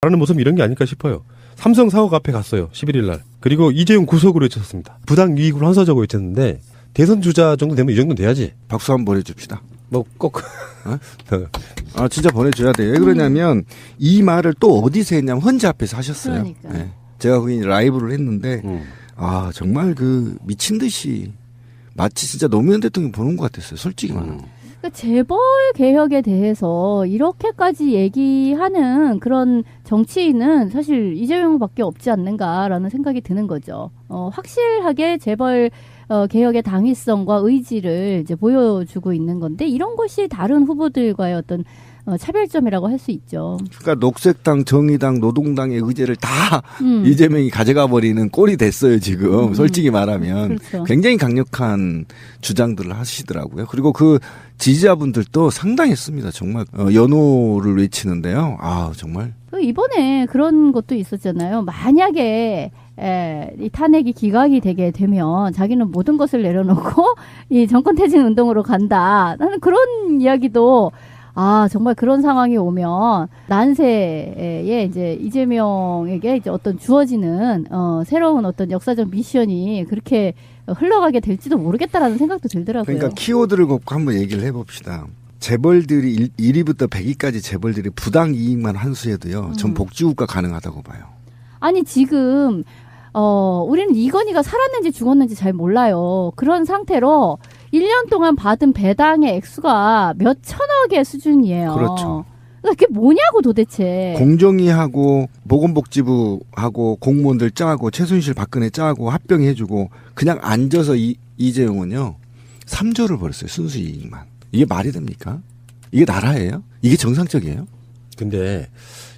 말하는 모습 이런 게 아닐까 싶어요. 삼성 사옥 앞에 갔어요. 11일 날. 그리고 이재용 구속으로 외쳤습니다. 부당 이익을 환수하자고 외쳤는데 대선 주자 정도 되면 이 정도 돼야지. 박수 한번 보내줍시다. 뭐 꼭. 아 진짜 보내줘야 돼요. 왜 그러냐면 이 말을 또 어디서 했냐면 헌재 앞에서 하셨어요. 그러니까. 네. 제가 거기 라이브를 했는데 음. 아 정말 그 미친 듯이 마치 진짜 노무현 대통령 보는 것 같았어요. 솔직히 말하면. 그러니까 재벌 개혁에 대해서 이렇게까지 얘기하는 그런 정치인은 사실 이재명밖에 없지 않는가라는 생각이 드는 거죠. 어, 확실하게 재벌 어, 개혁의 당위성과 의지를 이제 보여주고 있는 건데 이런 것이 다른 후보들과의 어떤 어, 차별점이라고 할 수 있죠. 그러니까 녹색당, 정의당, 노동당의 의제를 다 음, 이재명이 가져가 버리는 꼴이 됐어요 지금. 음. 솔직히 말하면 그렇죠. 굉장히 강력한 주장들을 하시더라고요. 그리고 그 지지자분들도 상당했습니다. 정말 어, 연호를 외치는데요. 아 정말 그 이번에 그런 것도 있었잖아요. 만약에 에, 이 탄핵이 기각이 되게 되면 자기는 모든 것을 내려놓고 이 정권 퇴진 운동으로 간다. 나는 그런 이야기도 아 정말 그런 상황이 오면 난세에 이제 이재명에게 이제 어떤 주어지는 어, 새로운 어떤 역사적 미션이 그렇게 흘러가게 될지도 모르겠다라는 생각도 들더라고요. 그러니까 키워드를 걷고 한번 얘기를 해봅시다. 재벌들이 1, 위부터 100위까지 재벌들이 부당 이익만 환수해도요. 전 음. 복지국가 가능하다고 봐요. 아니 지금 어 우리는 이건희가 살았는지 죽었는지 잘 몰라요. 그런 상태로 1년 동안 받은 배당의 액수가 몇 천억의 수준이에요. 그렇죠. 그러니까 그게 뭐냐고 도대체. 공정위하고 보건복지부하고 공무원들 짜고 최순실 박근혜 짜고 합병해주고 그냥 앉아서 이, 이재용은요 3조를 벌었어요 순수 이익만 이게 말이 됩니까? 이게 나라예요? 이게 정상적이에요? 근데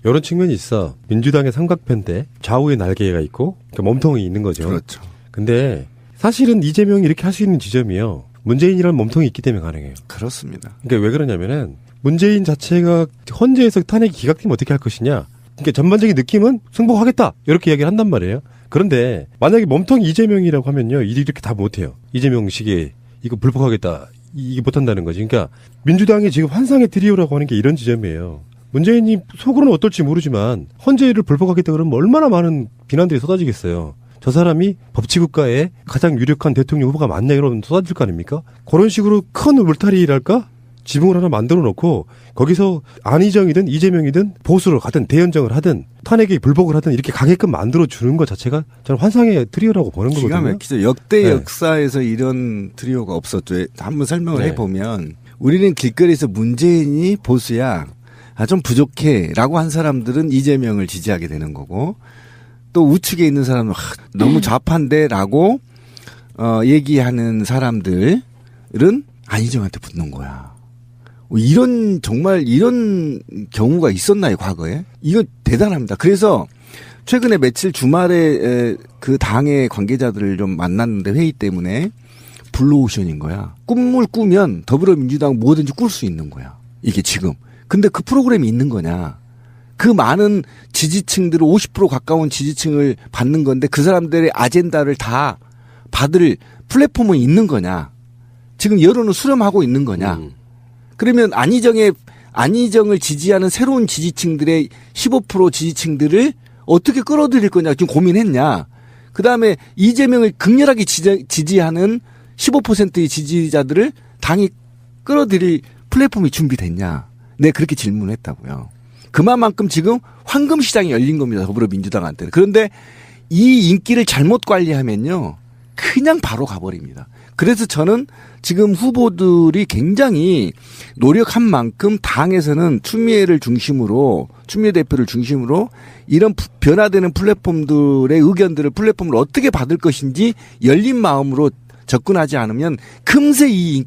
이런 측면이 있어. 민주당의 삼각편대 좌우에 날개가 있고 그러니까 몸통이 있는 거죠. 그렇죠. 근데 사실은 이재명이 이렇게 할 수 있는 지점이요. 문재인이라는 몸통이 있기 때문에 가능해요. 그렇습니다. 그러니까 왜 그러냐면은 문재인 자체가 헌재에서 탄핵이 기각되면 어떻게 할 것이냐. 그러니까 전반적인 느낌은 승복하겠다 이렇게 이야기를 한단 말이에요. 그런데 만약에 몸통이 이재명이라고 하면요 일이 이렇게 다 못해요. 이재명식에 이거 불복하겠다 이- 이게 못한다는 거지. 그러니까 민주당이 지금 환상의 트리오라고 하는 게 이런 지점이에요. 문재인이 속으로는 어떨지 모르지만 헌재를 불복하겠다 그러면 얼마나 많은 비난들이 쏟아지겠어요. 저 사람이 법치국가의 가장 유력한 대통령 후보가 맞냐 이러면 쏟아질 거 아닙니까? 그런 식으로 큰 울타리랄까? 지붕을 하나 만들어 놓고 거기서 안희정이든 이재명이든 보수로 가든 대연정을 하든 탄핵에 불복을 하든 이렇게 가게끔 만들어 주는 것 자체가 저는 환상의 트리오라고 보는 기가 거거든요. 막히죠. 역대 네. 역사에서 이런 트리오가 없었죠. 한번 설명을 네. 해보면 우리는 길거리에서 문재인이 보수야. 아, 좀 부족해. 라고 한 사람들은 이재명을 지지하게 되는 거고 또 우측에 있는 사람은 하, 너무 좌파인데 라고 어, 얘기하는 사람들은 안희정한테 붙는 거야. 어, 이런 정말 이런 경우가 있었나요 과거에? 이거 대단합니다. 그래서 최근에 며칠 주말에 에, 그 당의 관계자들을 좀 만났는데 회의 때문에 블루오션인 거야. 꿈을 꾸면 더불어민주당 뭐든지 꿀 수 있는 거야. 이게 지금. 근데 그 프로그램이 있는 거냐? 그 많은 지지층들을 50% 가까운 지지층을 받는 건데 그 사람들의 아젠다를 다 받을 플랫폼은 있는 거냐? 지금 여론을 수렴하고 있는 거냐? 음. 그러면 안희정의 안희정을 지지하는 새로운 지지층들의 15% 지지층들을 어떻게 끌어들일 거냐 지금 고민했냐. 그 다음에 이재명을 극렬하게 지지, 지지하는 15%의 지지자들을 당이 끌어들일 플랫폼이 준비됐냐. 네 그렇게 질문했다고요. 그만큼 지금 황금 시장이 열린 겁니다 더불어민주당한테는. 그런데 이 인기를 잘못 관리하면요 그냥 바로 가버립니다. 그래서 저는 지금 후보들이 굉장히 노력한 만큼 당에서는 추미애를 중심으로 추미애 대표를 중심으로 이런 부- 변화되는 플랫폼들의 의견들을 플랫폼을 어떻게 받을 것인지 열린 마음으로 접근하지 않으면 금세 이